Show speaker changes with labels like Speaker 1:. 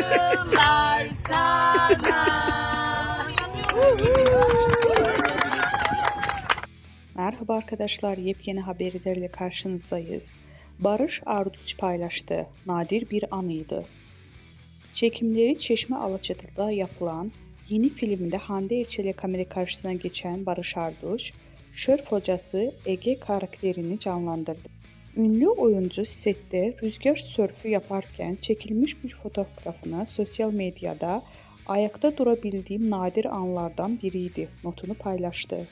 Speaker 1: Yıllar sana.
Speaker 2: Merhaba arkadaşlar, yepyeni haberlerle karşınızdayız. Barış Arduç paylaştı. Nadir bir anıydı. Çekimleri Çeşme Alaçatı'da yapılan yeni filmde Hande Erçel ile kamera karşısına geçen Barış Arduç, şörf hocası Ege karakterini canlandırdı. Ünlü oyuncu sette rüzgar sörfü yaparken çekilmiş bir fotoğrafını sosyal medyada ayakta durabildiğim nadir anlardan biriydi notunu paylaştı.